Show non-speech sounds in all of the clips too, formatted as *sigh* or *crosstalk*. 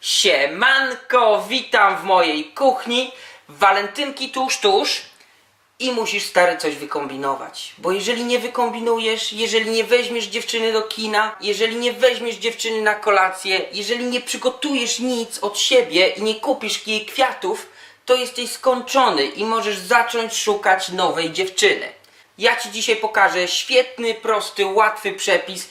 Siemanko, witam w mojej kuchni. Walentynki tuż, tuż. I musisz stary coś wykombinować. Bo jeżeli nie wykombinujesz, jeżeli nie weźmiesz dziewczyny do kina, jeżeli nie weźmiesz dziewczyny na kolację, jeżeli nie przygotujesz nic od siebie i nie kupisz jej kwiatów, to jesteś skończony i możesz zacząć szukać nowej dziewczyny. Ja Ci dzisiaj pokażę świetny, prosty, łatwy przepis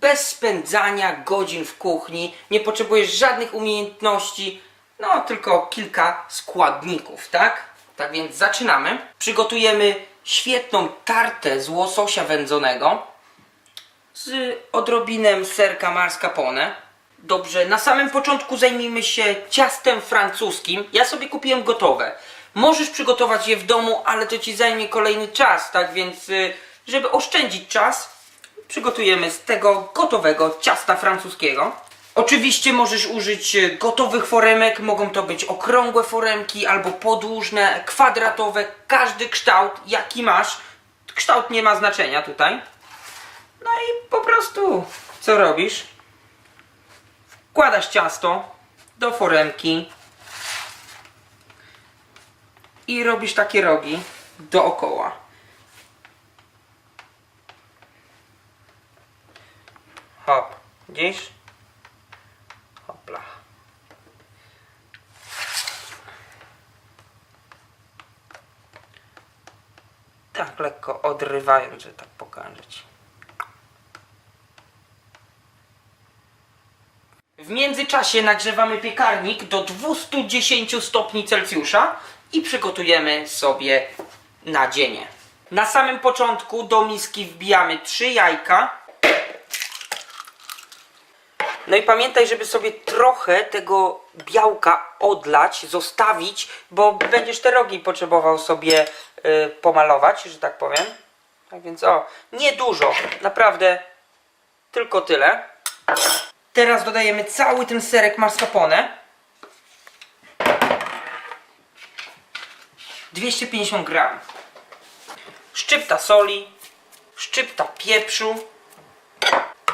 bez spędzania godzin w kuchni. Nie potrzebujesz żadnych umiejętności, no tylko kilka składników, tak? Tak więc zaczynamy. Przygotujemy świetną tartę z łososia wędzonego z odrobinem serka mascarpone. Dobrze, na samym początku zajmijmy się ciastem francuskim. Ja sobie kupiłem gotowe. Możesz przygotować je w domu, ale to ci zajmie kolejny czas, tak więc, y, żeby oszczędzić czas, przygotujemy z tego gotowego ciasta francuskiego. Oczywiście możesz użyć e, gotowych foremek, mogą to być okrągłe foremki albo podłużne, kwadratowe, każdy kształt jaki masz. Kształt nie ma znaczenia tutaj. No i po prostu co robisz? Wkładasz ciasto do foremki i robisz takie rogi dookoła. Hop, widzisz? Hopla. Tak lekko odrywając, że tak pokażeć. W międzyczasie nagrzewamy piekarnik do 210 stopni Celsjusza i przygotujemy sobie nadzienie. Na samym początku do miski wbijamy 3 jajka. No i pamiętaj, żeby sobie trochę tego białka odlać, zostawić, bo będziesz te rogi potrzebował sobie y, pomalować, że tak powiem. Tak więc o, nie dużo, naprawdę tylko tyle. Teraz dodajemy cały ten serek mascarpone. 250 gram. Szczypta soli, szczypta pieprzu.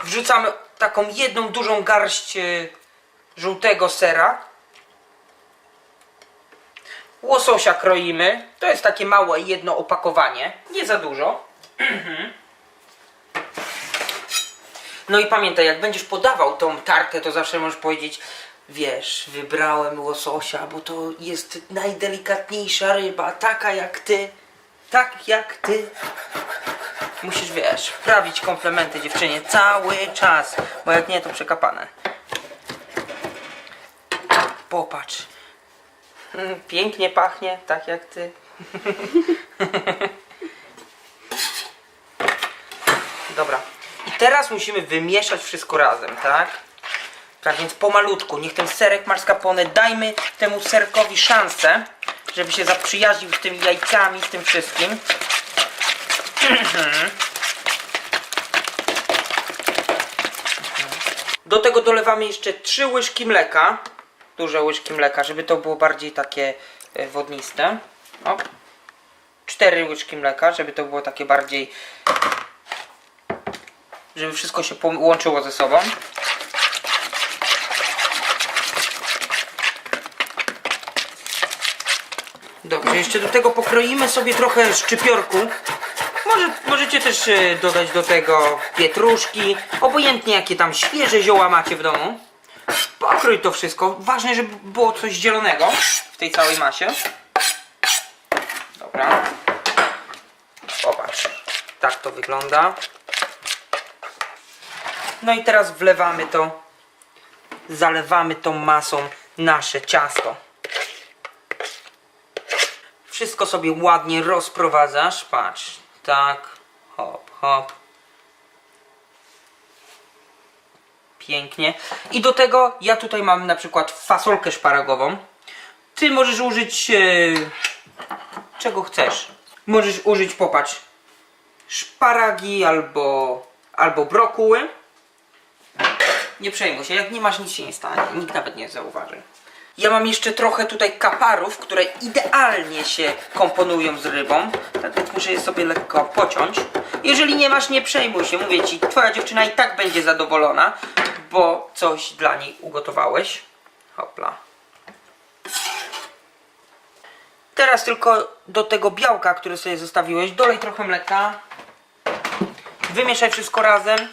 Wrzucamy taką jedną dużą garść e, żółtego sera. Łososia kroimy. To jest takie małe jedno opakowanie. Nie za dużo. *clears throat* No i pamiętaj, jak będziesz podawał tą tartę, to zawsze możesz powiedzieć Wiesz, wybrałem łososia, bo to jest najdelikatniejsza ryba, taka jak ty, tak jak ty. Musisz, wiesz, prawić komplementy dziewczynie cały czas, bo jak nie, to przekapane. Popatrz. *laughs* Pięknie pachnie, tak jak ty. *laughs* Dobra. I teraz musimy wymieszać wszystko razem, tak? Tak więc pomalutku, niech ten serek mascarpone, dajmy temu serkowi szansę, żeby się zaprzyjaźnił z tymi jajkami, z tym wszystkim. Do tego dolewamy jeszcze 3 łyżki mleka. Duże łyżki mleka, żeby to było bardziej takie e, wodniste. O. 4 łyżki mleka, żeby to było takie bardziej żeby wszystko się połączyło ze sobą. Dobrze, jeszcze do tego pokroimy sobie trochę szczypiorku. Może, możecie też e, dodać do tego pietruszki, obojętnie jakie tam świeże zioła macie w domu. Pokrój to wszystko. Ważne, żeby było coś zielonego w tej całej masie. Dobra. Popatrz. Tak to wygląda. No i teraz wlewamy to, zalewamy tą masą nasze ciasto. Wszystko sobie ładnie rozprowadzasz, patrz, tak, hop, hop. Pięknie. I do tego ja tutaj mam na przykład fasolkę szparagową. Ty możesz użyć e, czego chcesz. Możesz użyć, popatrz, szparagi albo, albo brokuły. Nie przejmuj się, jak nie masz, nic się nie stanie. Nikt nawet nie zauważy. Ja mam jeszcze trochę tutaj kaparów, które idealnie się komponują z rybą. Tak więc muszę je sobie lekko pociąć. Jeżeli nie masz, nie przejmuj się. Mówię ci, twoja dziewczyna i tak będzie zadowolona, bo coś dla niej ugotowałeś. Hopla. Teraz tylko do tego białka, które sobie zostawiłeś, dolej trochę mleka. Wymieszaj wszystko razem.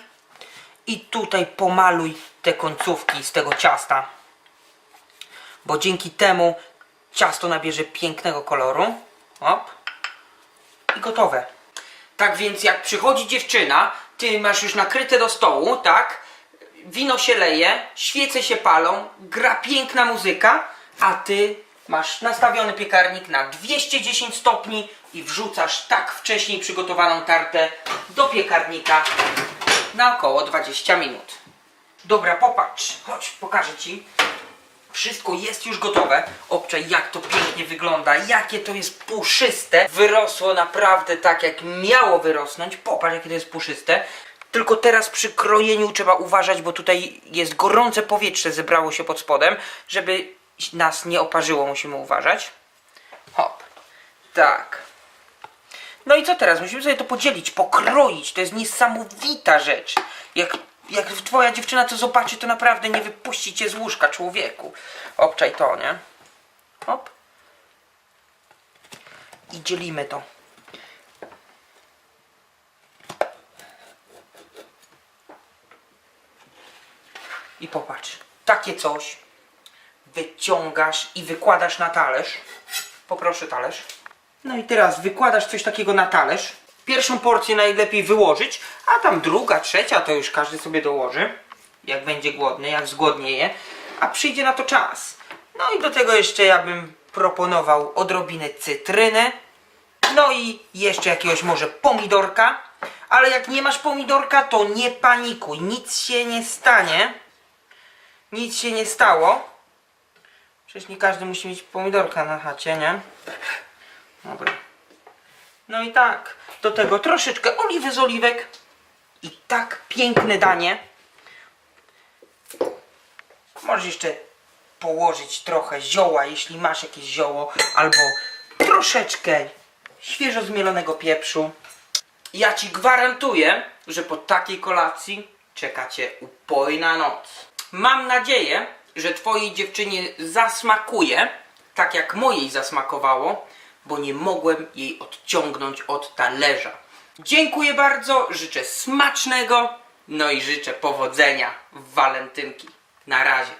I tutaj pomaluj te końcówki z tego ciasta. Bo dzięki temu ciasto nabierze pięknego koloru. Hop. I gotowe. Tak więc jak przychodzi dziewczyna, ty masz już nakryte do stołu, tak? Wino się leje, świece się palą, gra piękna muzyka, a ty masz nastawiony piekarnik na 210 stopni i wrzucasz tak wcześniej przygotowaną tartę do piekarnika na około 20 minut. Dobra, popatrz, chodź, pokażę ci. Wszystko jest już gotowe. Obczaj, jak to pięknie wygląda, jakie to jest puszyste. Wyrosło naprawdę tak, jak miało wyrosnąć. Popatrz, jakie to jest puszyste. Tylko teraz przy krojeniu trzeba uważać, bo tutaj jest gorące powietrze, zebrało się pod spodem. Żeby nas nie oparzyło, musimy uważać. Hop. Tak. No i co teraz? Musimy sobie to podzielić, pokroić. To jest niesamowita rzecz. Jak, jak twoja dziewczyna to zobaczy, to naprawdę nie wypuści cię z łóżka, człowieku. Obczaj to, nie? Hop. I dzielimy to. I popatrz. Takie coś wyciągasz i wykładasz na talerz. Poproszę talerz. No i teraz wykładasz coś takiego na talerz. Pierwszą porcję najlepiej wyłożyć, a tam druga, trzecia to już każdy sobie dołoży. Jak będzie głodny, jak zgłodnieje. A przyjdzie na to czas. No i do tego jeszcze ja bym proponował odrobinę cytryny. No i jeszcze jakiegoś może pomidorka. Ale jak nie masz pomidorka, to nie panikuj. Nic się nie stanie. Nic się nie stało. Przecież nie każdy musi mieć pomidorka na chacie, nie? Dobra. No i tak, do tego troszeczkę oliwy z oliwek. I tak piękne danie. Możesz jeszcze położyć trochę zioła, jeśli masz jakieś zioło, albo troszeczkę świeżo zmielonego pieprzu. Ja ci gwarantuję, że po takiej kolacji czeka cię upojna noc. Mam nadzieję, że twojej dziewczynie zasmakuje, tak jak mojej zasmakowało, bo nie mogłem jej odciągnąć od talerza. Dziękuję bardzo, życzę smacznego, no i życzę powodzenia w walentynki. Na razie.